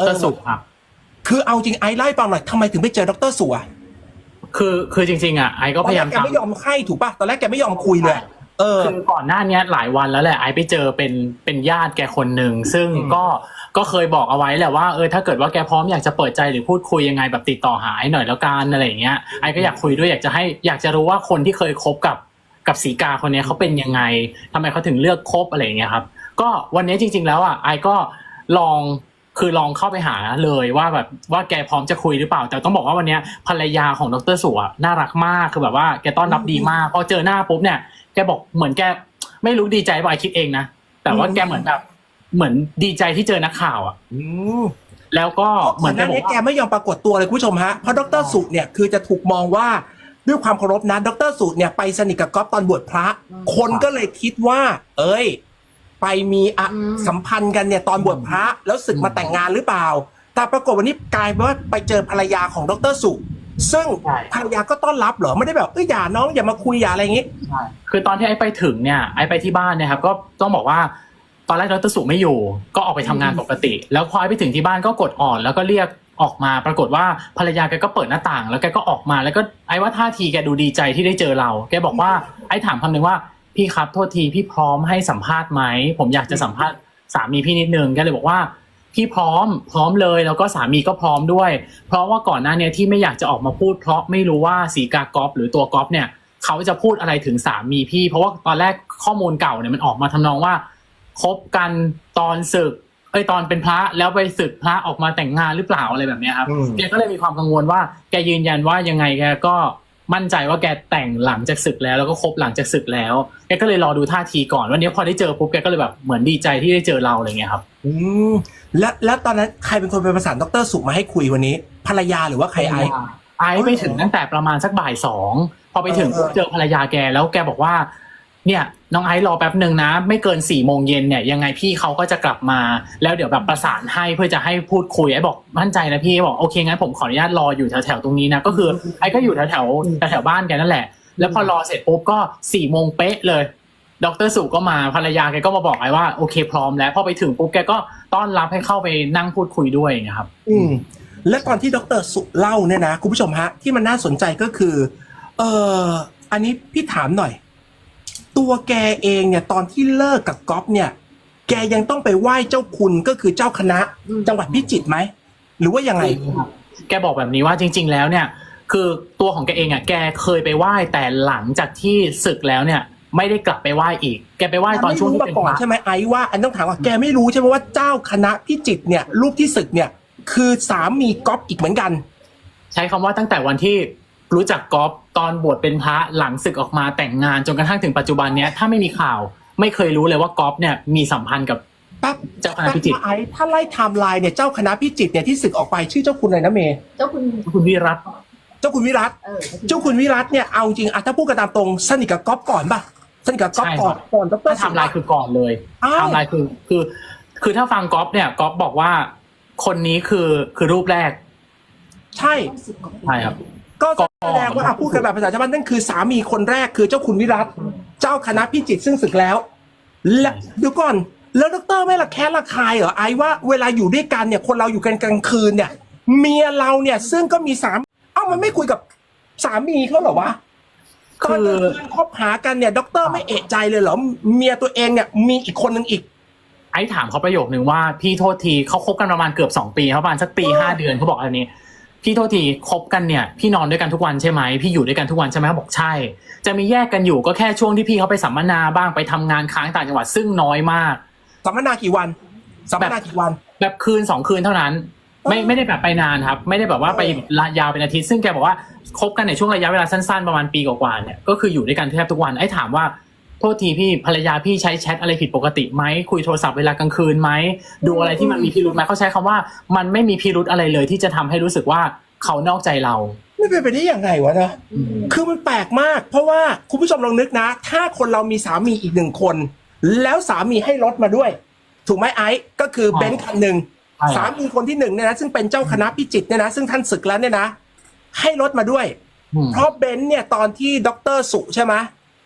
เออ สุครับคือเอาจริงไอซ์ไล่าให้ฟังหน่อยทำไมถึงไปเจอดรสุอะคือคือจริงๆอะไอก็ตอพนยาแรยากมแกตามไม่ยอมให้ถูกป่ะตอนแรกแกไม่ยอมคุยเลยเออ คือก่อนหน้าเนี้ยหลายวันแล้วแหละไอไปเจอเป็นเป็นญาติแกคนหนึ่งซึ่งอืม ก็ก็เคยบอกเอาไว้แหละว่าเออถ้าเกิดว่าแกพร้อมอยากจะเปิดใจหรือพูดคุยยังไงแบบติดต่อหาไอหน่อยแล้วกันอะไรอย่างเงี้ยไอก็อยากคุยด้วยอยากจะให้อยากจะรู้ว่าคนที่เคยคบกับกับสีกาคนเนี้ยเขาเป็นยังไงทำไมเขาถึงเลือกคบอะไรอย่างเงี้ยครับ ก็วันนี้จริง ๆ แล้วอะไอก็ลอง คือลองเข้าไปหาเลยว่าแบบว่าแกพร้อมจะคุยหรือเปล่า แต่ต้องบอกว่าวันเนี้ยภรรยาของดรสุอะน่ารักมากคือแบบว่าแกต้อนรับดีมากพอเจอหน้าปุ๊บเนี่ยแกบอกเหมือนแกไม่รู้ดีใจว่าไอคิดเองนะแต่ว่าแกเหมือนแบบเหมือนดีใจที่เจอนักข่าวอะอืมแล้วก็เหเหมืมืออนนแกนั้นบอเนี่ยกแกว่าไม่ยอมปรากฏตัวเลยคุณผู้ชมฮะเพราะดรสุเนี่ยคือจะถูกมองว่าด้วยความเคารพนะดรสุเนี่ยไปสนิทกับก๊อฟตอนบวชพระ คนก็เลยคิดว่า เอ้ย ไปมีอะอืม สัมพันธ์กันเนี่ยตอนบวชพระแล้วศึกมาแต่งงานหรือเปล่า แต่ปรากฏวันนี้กลายเป็นว่าไปเจอภรรยาของดรสุซึ่งใช่ ภรรยาก็ต้อนรับเหรอไม่ได้แบบเอ้ยอย่าน้องอย่ามาคุยอย่าอะไรอย่างงี้คือตอนที่ไอ้ไปถึงเนี่ยไอ้ไปที่บ้านเนี่ยครับก็ต้องบอกว่าตอนแรกดรสุไม่อยู่ ก็ออกไปทำงานปกติ แล้วพอไอ้ไปถึงที่บ้านก็กดอ่อน แล้วก็เรียกออกมาปรากฏว่าภรรยาแกก็เปิดหน้าต่าง แล้วแกก็ออกมาแล้วก็ไอ้ว่าท่าทีแกดูดีใจที่ได้เจอเรา แกบอกว่าไอ้ถามคำหนึ่งว่า พี่ครับโทษทีพี่พร้อมให้สัมภาษณ์ไหมผมอยากจะสัมภาษณ์สามีพี่นิดนึงแกเลยบอกว่าพี่พร้อมพร้อมเลยแล้วก็สามีก็พร้อมด้วย เพราะว่าก่อนหน้าเนี้ที่ไม่อยากจะออกมาพูด เพราะไม่รู้ว่าสีกากอฟหรือตัวกอฟเนี่ย เขาจะพูดอะไรถึงสามีพี่ เพราะว่าตอนแรกข้อมูลเก่าเนี่ยมันออกมาทำนองว่าคบกันตอนศึกเอ้ยตอนเป็นพระแล้วไปศึกพระออกมาแต่งงานหรือเปล่าอะไรแบบเนี้ยครับอืมแกก็เลยมีความกังวลว่าแกยืนยันว่ายังไงแกก็ มั่นใจว่าแกแต่งหลังจากศึกแล้วแล้วก็คบหลังจากศึกแล้วแกก็เลยรอดูท่าทีก่อนวันนี้พอได้เจอปุ๊บแกก็เลยแบบเหมือนดีใจที่ได้เจอเราอะไรเงี้ยครับ อืมแล้วแล้วตอนนั้นใครเป็นคนไปประสานดรสุมาให้คุยวันนี้ ภรรยาหรือว่าใครไอซ์ไอซ์ไปถึงตั้งแต่ประมาณสักบ่ายสองพอไปถึงเออเจอภรรยาแกแล้วแกบอกว่า เนี่ยน้องไอซ์รอแป๊บหนึ่งนะ ไม่เกินสี่โมงเย็นเนี่ยยังไงพี่เขาก็จะกลับมา แล้วเดี๋ยวแบบประสานให้เพื่อจะให้พูดคุยไอ้บอกมั่นใจนะพี่บอกโอเคงั้นผมขออนุญาตรออยู่แถวๆตรงนี้นะก็คือไอ้ก็อยู่แถวแถวๆแถวๆบ้านแกนั่นแหละ แล้วพอรอเสร็จปุ๊บก็สี่โมงเป๊ะเลยดรสุก็มาภรรยาแกก็มาบอกไอ้ว่าโอเคพร้อมแล้วพอไปถึงปุ๊บแกก็ต้อนรับให้เข้าไปนั่งพูดคุยด้วยอย่างเงี้ยครับ อืม และตอนที่ดรสุเล่าเนี่ยนะคุณผู้ชมฮะที่มันน่าสนใจก็คือ เอออันนี้พี่ถามหน่อย ตัวแกเองเนี่ยตอนที่เลิกกับก๊อฟเนี่ย แกยังต้องไปไหว้เจ้าคุณก็คือเจ้าคณะอืมจังหวัดพิจิตรไหมหรือว่ายังไง แกบอกแบบนี้ว่าจริง ๆ แล้วเนี่ย คือตัวของแกเองอะแกเคยไปไหว้แต่หลังจากที่ศึกแล้วเนี่ย ไม่ได้กลับไปไหว้อีก แกไปไหว้ตอนช่วงที่ไม่เป็นรู้มาก่อนพระใช่ไหมไอ้ว่าอันต้องถามว่าแกไม่รู้ใช่ไหมว่าเจ้าคณะพิจิตรเนี่ยรูปที่ศึกเนี่ย คือสามีก๊อฟอีกเหมือนกัน ใช้คำว่าตั้งแต่วันที่ รู้จักก๊อฟตอนบวชเป็นพระหลังศึกออกมาแต่งงานจนกระทั่งถึงปัจจุบันเนี้ยถ้าไม่มีข่าว ไม่เคยรู้เลยว่าก๊อฟเนี่ยมีสัมพันธ์กับปั๊บเจ้าคณะพิจิตรไอ้ถ้าไล่ไทม์ไลน์เนี่ยเจ้าคณะพิจิตรเนี่ยที่ศึกออกไปชื่อเจ้าคุณอะไรนะเมย์เจ้าคุณคุณวิรัตเจ้าคุณวิรัต เออเจ้าคุณวิรัตเนี่ยเอาจริงอะถ้าพูดกันตามตรงสนิทกับก๊อฟก่อนป่ะสนิทกับก๊อฟใช่ก่อนครับก่อนดรถ้าไทำลายคือก่อนเลยอ้าวไทำลายคือคือ คือถ้าฟังก๊อฟเนี่ยก๊อฟบอกว่า คนนี้คือคือรูปแรกใช่ต้องสิบกว่าปีใช่ครับ ก็แสดงว่าอะพูดกันแบบภาษาชาวบ้านนั่นคือสามีคนแรกคือเจ้าคุณวิรัตเจ้าคณะพิจิตรซึ่งศึกแล้ว และเดี๋ยวก่อน แล้วดรไม่ละแคะละคายเหรอไอ้ว่าเวลาอยู่ด้วยกันเนี่ยคนเราอยู่กันกลางคืนเนี่ย เมียเราเนี่ยซึ่งก็มีสามเอ้ามันไม่คุยกับสามีเขาเหรอวะตอนกลางคืนคบหากันเนี่ยดรไม่เอะใจเลยเหรอเมียตัวเองเนี่ยมีอีกคนหนึ่งอีกไอ้ถามเขาประโยคนึงว่าพี่โทษทีเขาคบกันประมาณเกือบสองปีเขาประมาณสักปีห้าเดือนเขาบอกอันนี้ พี่โทษทีคบกันเนี่ยพี่นอนด้วยกันทุกวันใช่ไหมพี่อยู่ด้วยกันทุกวันใช่ไหมเขาบอกใช่ จะมีแยกกันอยู่ก็แค่ช่วงที่พี่เขาไปสัมมนาบ้างไปทำงานค้างต่างจังหวัดซึ่งน้อยมาก สัมมนากี่วัน สัมมนากี่วัน แบบคืนสองคืนเท่านั้น ไม่เออไม่ได้แบบไปนานครับ ไม่ได้แบบว่าไปยาวเป็นอาทิตย์ซึ่งแกบอกว่าคบกันในช่วงระยะเวลาสั้นๆประมาณปีกว่าๆเนี่ยก็คืออยู่ด้วยกันแทบทุกวันไอ้ถามว่า โทษทีพี่ภรรยาพี่ใช้แชทอะไรผิดปกติไหมคุยโทรศัพท์เวลากลางคืนไหมดูอะไรที่มันมีพิรุธไหมเขาใช้คำว่า มันไม่มีพิรุธอะไรเลย ที่จะทำให้รู้สึกว่าเขานอกใจเรา ไม่เป็นไปได้ยังไงวะเนอะอืมคือมันแปลกมาก เพราะว่าคุณผู้ชมลองนึกนะ ถ้าคนเรามีสามีอีกหนึ่งคน แล้วสามีให้รถมาด้วย ถูกไหมไอซ์ก็คือใช่เบนซ์คันหนึ่งใช่ครับสามีคนที่หนึ่งเนี่ยนะซึ่งเป็นเจ้าคณะพิจิตรเนี่ยนะซึ่งท่านศึกแล้วเนี่ยนะ ให้รถมาด้วยอืมเพราะเบนซ์เนี่ยตอนที่ด็อกเตอร์สุใช่ไหม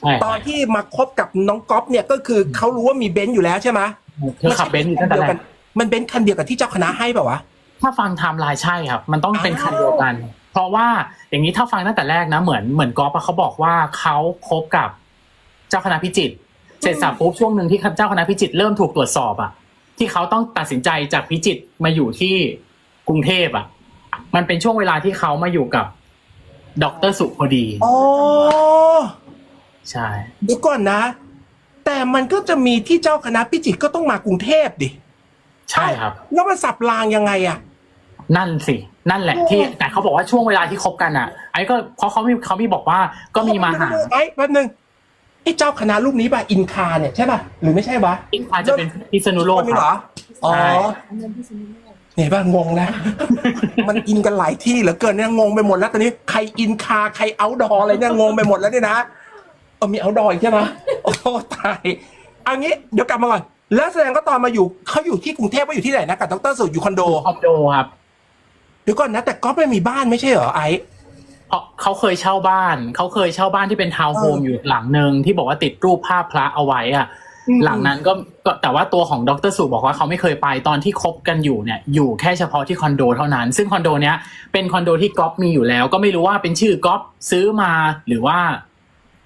ใช่ตอนที่มาคบกับน้องก๊อฟเนี่ยก็คือเขารู้ว่ามีเบนซ์อยู่แล้วใช่ไหมเธอขับเบนซ์อยู่ตั้งแต่เดียวแรกักมันเบนซ์คันเดียวกับที่เจ้าคณะให้เปล่าวะถ้าฟังไทม์ไลน์ใช่ครับ มันต้องเป็นอ้าวคันเดียวกัน เพราะว่าอย่างนี้ถ้าฟังตั้งแต่แรกนะเหมือนเหมือนกอล์ฟอะเขาบอกว่าเขาคบกับเจ้าคณะพิจิตรเสร็จสับปุ๊บช่วงหนึ่งที่เจ้าคณะพิจิตรเริ่มถูกตรวจสอบอะที่เขาต้องตัดสินใจจากพิจิตรมาอยู่ที่กรุงเทพอะมันเป็นช่วงเวลาที่เขามาอยู่กับดรสุพอดีอ๋อ ใช่เดี๋ยวก่อนนะ แต่มันก็จะมีที่เจ้าคณะพิจิตรก็ต้องมากรุงเทพดิใช่ครับ แล้วมันสับรางยังไงอะนั่นสิ นั่นแหละโอ้ที่แต่เขาบอกว่าช่วงเวลาที่คบกันอะ ไอ้ก็เพราะเขามีเขามีบอกว่าก็มีมาหาไอ้แป๊บนึงไอ้เจ้าคณะรูปนี้ป่ะอินคาเนี่ยใช่ป่ะหรือไม่ใช่ปะอาจจะเป็นพิษณุโลกคนนี้คเหรรัอบอ๋อใช่เนี่ยป่ะงงแล้ว มันอินกันหลายที่เหลือเกินเนี่ยงงไปหมดแล้วตอนนี้ใครอินคาใครเอาดออะไรเนี่ยงงไปหมดแล้วเนี่ยนะ เออมีเอาดอยใช่ไหมโอ้ตายเอางี้เดี๋ยวกลับมาก่อนแล้วแสดงก็ตอนมาอยู่เขาอยู่ที่กรุงเทพว่าอยู่ที่ไหนนะกับดรสุอยู่คอนโดคอนโดครับเดี๋ยวก่อนนะ แต่ก๊อฟไม่มีบ้านไม่ใช่เหรอไอ้เพราะเขาเคยเช่าบ้านเขาเคยเช่าบ้านที่เป็นทาวน์โฮมเออออยู่หลังหนึ่งที่บอกว่าติดรูปภาพพระเอาไว้อะ หลังนั้นก็ก็แต่ว่าตัวของดรสุบอกว่าเขาไม่เคยไปตอนที่คบกันอยู่เนี่ย อยู่แค่เฉพาะที่คอนโดเท่านั้น ซึ่งคอนโดเนี้ยเป็นคอนโดที่ก๊อฟมีอยู่แล้ว ก็ไม่รู้ว่าเป็นชื่อก๊อฟซื้อมาหรือว่า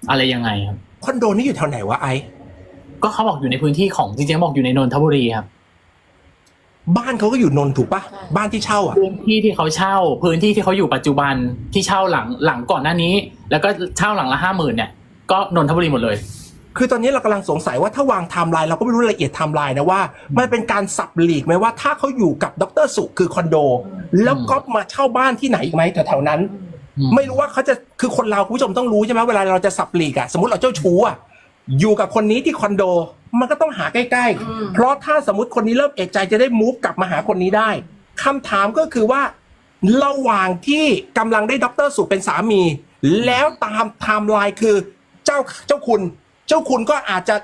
อะไรยังไงครับคอนโดนี่อยู่แถวไหนวะไอ้ก็เขาบอกอยู่ในพื้นที่ของจริงๆบอกอยู่ในนนทบุรีครับ บ้านเขาก็อยู่นนท์ถูกปะบ้านที่เช่าอะพื้นที่ที่เขาเช่า พื้นที่ที่เขาอยู่ปัจจุบันที่เช่าหลังหลังก่อนหน้านี้ แล้วก็เช่าหลังละห้าหมื่นเนี่ย ก็นนทบุรีหมดเลย คือตอนนี้เรากำลังสงสัยว่าถ้าวางไทม์ไลน์เราก็ไม่รู้รายละเอียดไทม์ไลน์นะว่า มันเป็นการสับหลีกไหมว่าถ้าเขาอยู่กับดรสุคือคอนโด แล้วก็มาเช่าบ้านที่ไหนอีกไหมแถวๆนั้นอืม ไม่รู้ว่าเขาจะคือคนเราคุณผู้ชมต้องรู้ใช่ไหมเวลาเราจะสับหลีกอะสมมติเราเจ้าชู้อะอยู่กับคนนี้ที่คอนโด มันก็ต้องหาใกล้อืมๆเพราะถ้าสมมติคนนี้เริ่มเอกใจจะได้มูฟกลับมาหาคนนี้ได้คำถามก็คือว่า ระหว่างที่กำลังได้ดรสุเป็นสามี แล้วตามไทม์ไลน์คือเจ้าเจ้าคุณ เจ้าคุณก็อาจจะ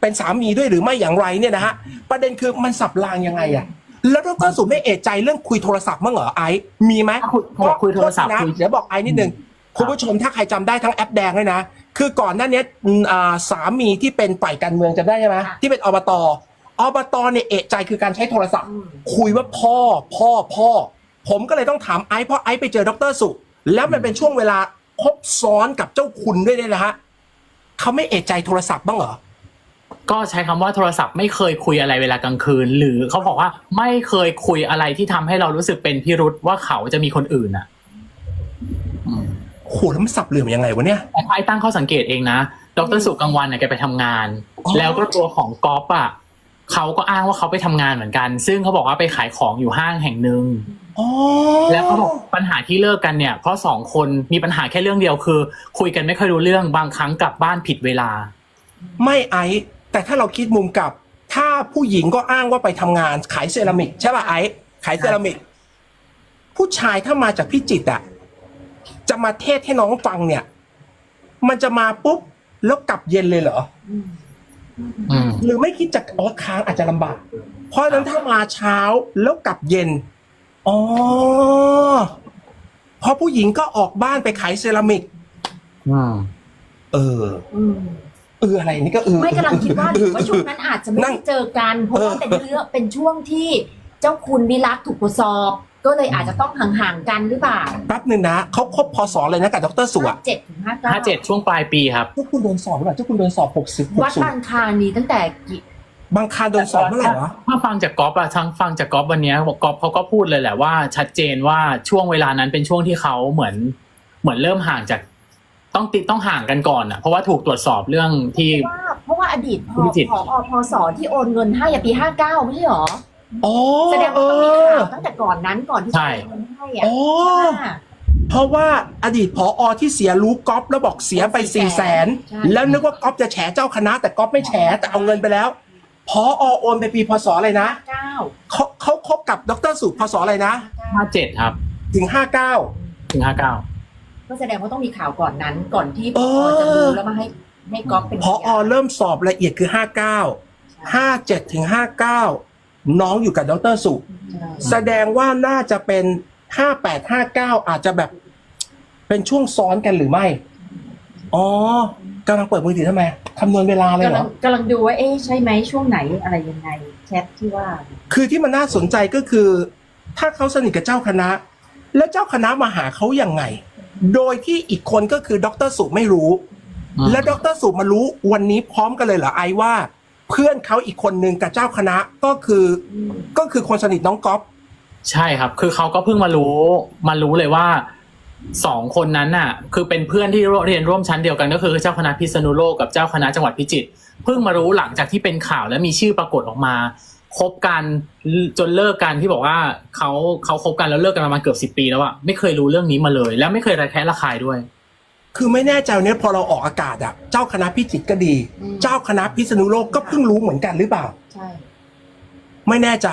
เป็นสามีด้วยหรือไม่อย่างไรเนี่ยนะฮะประเด็นคือมันสับรางยังไงอะ แล้วดรสุไม่เอกใจเรื่องคุยโทรศัพท์มั้างเหรอไอซ์มีไหมคุยเขาบอกคุยโทรศัพท์นะคุยเดี๋ยวบอกไอ้นิดนึงคุณผู้ชมถ้าใครจำได้ทั้งแอปแดงเลยนะ คือก่อนหน้านี้อืมอ่าสามีที่เป็นฝ่ายการเมืองจำได้ใช่ไหมค่ะที่เป็นอบตอบตเนี่ยเอะใจคือการใช้โทรศัพท์อืมคุยว่าพ่อพ่อพ่อ ผมก็เลยต้องถามไอ้เพราะไอ้ไปเจอดรสุ แล้วมันเป็นช่วงเวลาครบซ้อนกับเจ้าคุณด้วยเนี่ยนะฮะเขาไม่เอะใจโทรศัพท์บ้างเหรอ ก็ใช้คำว่าโทรศัพท์ไม่เคยคุยอะไรเวลากลางคืน หรือเขาบอกว่าไม่เคยคุยอะไรที่ทำให้เรารู้สึกเป็นพิรุษว่าเขาจะมีคนอื่นอะอืมโหแล้วมันสับเหลื่อมยังไงวะเนี่ย แต่ไอ้ตั้งข้อสังเกตเองนะ ดรสุกลางวันเนี่ยแกไปทำงาน อ๋อ แล้วก็ตัวของก๊อฟอะเขาก็อ้างว่าเขาไปทำงานเหมือนกัน ซึ่งเขาบอกว่าไปขายของอยู่ห้างแห่งหนึ่ง อ๋อแล้วเขาบอกปัญหาที่เลิกกันเนี่ย เพราะสองคนมีปัญหาแค่เรื่องเดียวคือ คุยกันไม่ค่อยรู้เรื่องบางครั้งกลับบ้านผิดเวลา ไม่ไอซ์ แต่ถ้าเราคิดมุมกลับ ถ้าผู้หญิงก็อ้างว่าไปทำงานขายเซรามิกใช่ป่ะไอซ์ขายเซรามิก ผู้ชายถ้ามาจากพิจิตรอะจะมาเทศให้น้องฟังเนี่ย มันจะมาปุ๊บแล้วกลับเย็นเลยเหรออืมอืม หรือไม่คิดจะอ๋อค้างอาจจะลำบาก เพราะฉะนั้นถ้ามาเช้าแล้วกลับเย็น อ๋อ เพราะผู้หญิงก็ออกบ้านไปขายเซรามิก อืม เออ อืม เอออะไรนี่ก็เออไม่กำลังคิดว่าหรือว่าช่วงนั้นอาจจะไม่นั่ได้งเจอกัน เพราะว่าเออเป็นเรื่องเป็นช่วงที่เจ้าคุณวิรักถูกตรวจสอบ ก็เลยอาจจะต้องห่างๆกันหรือเปล่าแป๊บหนึ่งนะเขาครบพศเลยนะกับดรสุอะเจ็ดถึงห้าเก้าห้าเจ็ดช่วงปลายปีครับเจ้าคุณโดนสอบหรือเปล่าเจ้าคุณโดนสอบหกสิบหกวัดสิบบางคลานมีตั้งแต่กี่บางคารโดนสอบเมื่อไหร่วะถ้าฟังจากก๊อฟอะทั้งฟังจากก๊อฟวันเนี้ยบอกก๊อฟเขาก็พูดเลยแหละว่าชัดเจนว่าช่วงเวลานั้นเป็นช่วงที่เขาเหมือน เหมือนเริ่มห่างจาก ต้องติดต้องห่างกันก่อนอะเพราะว่าถูกตรวจสอบเรื่องที่ว่าเพราะว่าอดีตพพิจิตรอพอสที่โอนเงินให้อะปีห้าเก้าไม่ใช่หรออ๋อแสดงเอว่าต้องมีอ ข่าวตั้งแต่ก่อนนั้นก่อนที่จะใช่โอนเงินให้อะอ๋อใช่เพราะว่าอดีตผออที่เสียรู้ก๊อฟแล้วบอกเสียไปสี่แสนใช่ แล้วนึกว่าก๊อฟจะแฉเจ้าคณะ แต่ก๊อฟไม่แฉแต่เอาเงินไปแล้วพออโอนไปปีพศอะไรนะเก้าเขาเขาคบกับดรสุพศอะไรนะห้าเจ็ดครับถึงห้าเก้าถึงห้าเก้า ก็แสดงว่าต้องมีข่าวก่อนนั้น ก่อนที่พเอออจะรู้แล้วมาให้ให้ก๊อฟเป็นพออเริ่มสอบละเอียดคือห้าเก้าห้าเจ็ดถึงห้าเก้าน้องอยู่กับดรสุใช่แสดงว่าน่าจะเป็นห้าแปดห้าเก้าอาจจะแบบ เป็นช่วงซ้อนกันหรือไม่ อ๋อกำลังเปิดมือถือทำไมคำนวณเวลาเลยเหรกำลัองกำลังดูว่าเอ๊ะใช่ไหมช่วงไหนอะไรยังไงแชทที่ว่า คือที่มันน่าสนใจก็คือ ถ้าเขาสนิทกับเจ้าคณะ แล้วเจ้าคณะมาหาเขายังไง โดยที่อีกคนก็คือดรสุไม่รู้อืมและดรสุมารู้วันนี้พร้อมกันเลยเหรอไอว่า เพื่อนเขาอีกคนนึงกับเจ้าคณะก็คืออก็คือคนสนิทน้องก๊อฟใช่ครับ คือเขาก็เพิ่งมารู้มารู้เลยว่าสองคนนั้นน่ะ คือเป็นเพื่อนที่เรียนร่วมชั้นเดียวกันก็คือเจ้าคณะพิษณุโลกกับเจ้าคณะจังหวัดพิจิตรเพิ่งมารู้หลังจากที่เป็นข่าวและมีชื่อปรากฏออกมา คบกันจนเลิกกันที่บอกว่าเขาเขาคบกันแล้วเลิกกันประมาณเกือบสิบปีแล้วอะไม่เคยรู้เรื่องนี้มาเลย แล้วไม่เคยระแคะระคายด้วย คือไม่แน่ใจเนี่ยพอเราออกอากาศอะเจ้าคณะพิจิตรก็ดีอืมเจ้าคณะพิษณุโลกก็เพิ่งรู้เหมือนกันหรือเปล่าใช่ไม่แน่ใจ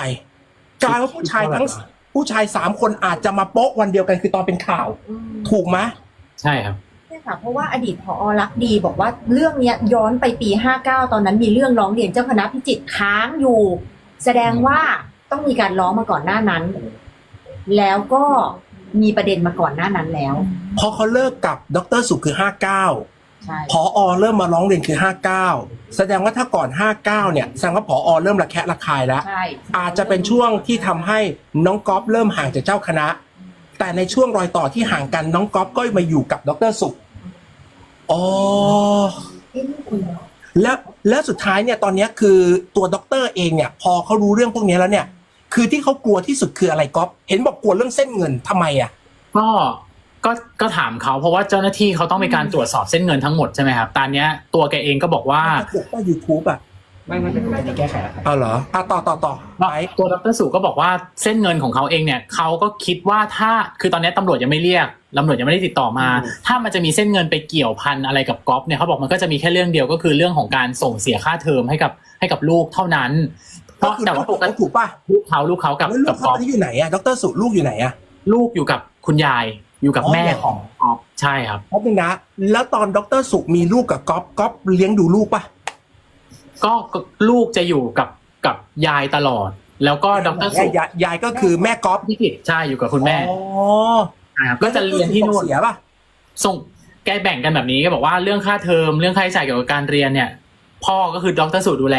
กลายว่าผู้ชายทั้งผู้ชายสามคนอาจจะมาโป๊ะวันเดียวกันคือตอนเป็นข่าวอืมถูกไหมใช่ครับใช่ค่ะเพราะว่าอดีตผอรักดีบอกว่าเรื่องเนี้ยย้อนไปปี 59 ตอนนั้นมีเรื่องร้องเรียนเจ้าคณะพิจิตรค้างอยู่ แสดงว่าต้องมีการร้องมาก่อนหน้านั้น แล้วก็มีประเด็นมาก่อนหน้านั้นแล้วพอเขาเลิกกับดรสุคือห้าเก้าใช่พออเริ่มมาร้องเรียนคือห้าเก้าแสดงว่าถ้าก่อนห้าเก้าเนี่ย แสดงว่าพออเริ่มระแคะระคายแล้วใช่อาจจะเป็นช่วงที่ทำให้น้องก๊อฟเริ่มห่างจากเจ้าคณะ แต่ในช่วงรอยต่อที่ห่างกันน้องก๊อฟก็มาอยู่กับดรสุอ๋อเอ๊ะนี่คุณ แล้วแล้วสุดท้ายเนี่ยตอนเนี้ยคือตัวด็อกเตอร์เองเนี่ยพอเขารู้เรื่องพวกนี้แล้วเนี่ย คือที่เขากลัวที่สุดคืออะไรก๊อฟเห็นบอกกลัวเรื่องเส้นเงินทำไมอะ ก็ก็ก็ถามเขาเพราะว่าเจ้าหน้าที่เขาต้องมีการตรวจสอบเส้นเงินทั้งหมดใช่ไหมครับตอนเนี้ยตัวแกเองก็บอกว่า ถ้าเกิดว่ายูทูบอะ ไม่ไม่เป็นไรจะแก้ไขแล้วครับ เอาเหรออะต่อต่อต่อไปตัวดรสุก็บอกว่าเส้นเงินของเขาเองเนี่ยเขาก็คิดว่าถ้าคือตอนนี้ตำรวจยังไม่เรียกตำรวจยังไม่ได้ติดต่อมาถ้ามันจะมีเส้นเงินไปเกี่ยวพันอะไรกับก๊อฟเนี่ยเขาบอกมันก็จะมีแค่เรื่องเดียวก็คือเรื่องของการส่งเสียค่าเทอมให้กับให้กับลูกเท่านั้น เพก็ราะคือแต่ว่าปกติถูกป่ะลูกเขาลูกเขากับแล้วลูกักบเขาก๊อฟตอนนี้อยู่ไหนอะดรสุลูกอยู่ไหนอะ ลูกอยู่กับคุณยายอยู่กับอ๋อแม่ของก๊อฟใช่ครับก๊อฟนึงนะ แล้วตอนดรสุมีลูกกับก๊อฟก๊อฟเลี้ยงดูลูกป่ะ ก็ก็ลูกจะอยู่กับกับยายตลอด แล้วก็ดรสุยายยายก็คือแม่ก๊อฟพิจิตรใช่อยู่กับคุณแม่อ๋อครับก็จะเรียนที่นู่นเสียป่ะส่งแกแบ่งกันแบบนี้ก็บอกว่าเรื่องค่าเทอมเรื่องค่าใช้จ่ายเกี่ยวกับการเรียนเนี่ย พ่อก็คือดรสุดูแล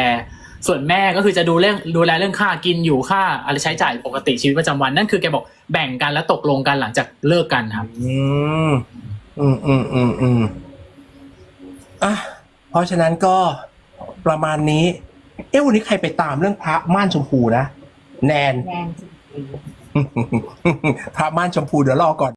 ส่วนแม่ก็คือจะดูเรื่องดูแลเรื่องค่ากินอยู่ค่าอะไรใช้จ่ายปกติชีวิตประจำวันนั่นคือแกบอกแบ่งกันแล้วตกลงกันหลังจากเลิกกันครับ อืมอืมอืมอืมอืมอะเพราะฉะนั้นก็ ประมาณนี้ เอ๊ะวันนี้ใครไปตามเรื่องพระม่านชมพูนะ แนน แรงจริงๆพระม่านชมพูเดี๋ยวรอก่อน